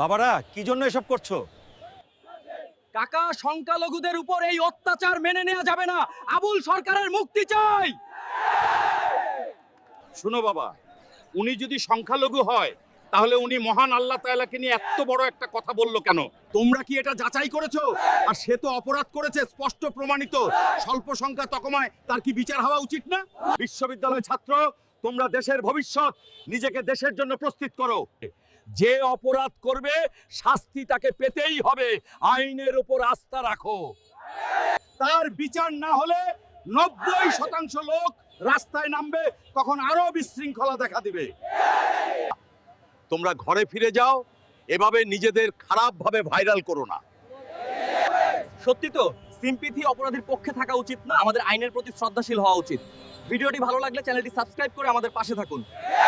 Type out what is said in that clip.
বাবারা কি জন্য এসব করছ? কাকা সংখ্যালঘুদের উপর এই অত্যাচার মেনে নেওয়া যাবে না। আবুল সরকারের মুক্তি চাই। শুনো বাবা উনি যদি সংখ্যালঘু হয় তাহলে উনি মহান আল্লাহ তাআলাকে নিয়ে এত বড় একটা কথা বলল কেন? তোমরা কি এটা যাচাই করেছ? আর সে তো অপরাধ করেছে স্পষ্ট প্রমাণিত। স্বল্প সংখ্যা তকমায় তার কি বিচার হওয়া উচিত না? বিশ্ববিদ্যালয় ছাত্র তোমরা দেশের ভবিষ্যৎ নিজেকে দেশের জন্য প্রস্তুত করো। যে অপরাধ করবে, শাস্তি তাকে পেতেই হবে। আইনের উপর আস্থা রাখো। তার বিচার না হলে নব্বই শতাংশ লোক রাস্তায় নামবে, তখন আরও বিশৃঙ্খলা দেখা দিবে। তোমরা ঘরে ফিরে যাও, এভাবে নিজেদের খারাপ ভাবে ভাইরাল করো না। সত্যি তো? সিম্পিথি অপরাধীর পক্ষে থাকা উচিত না, আমাদের আইনের প্রতি শ্রদ্ধাশীল হওয়া উচিত। ভিডিওটি ভালো লাগলে চ্যানেলটি সাবস্ক্রাইব করে আমাদের পাশে থাকুন।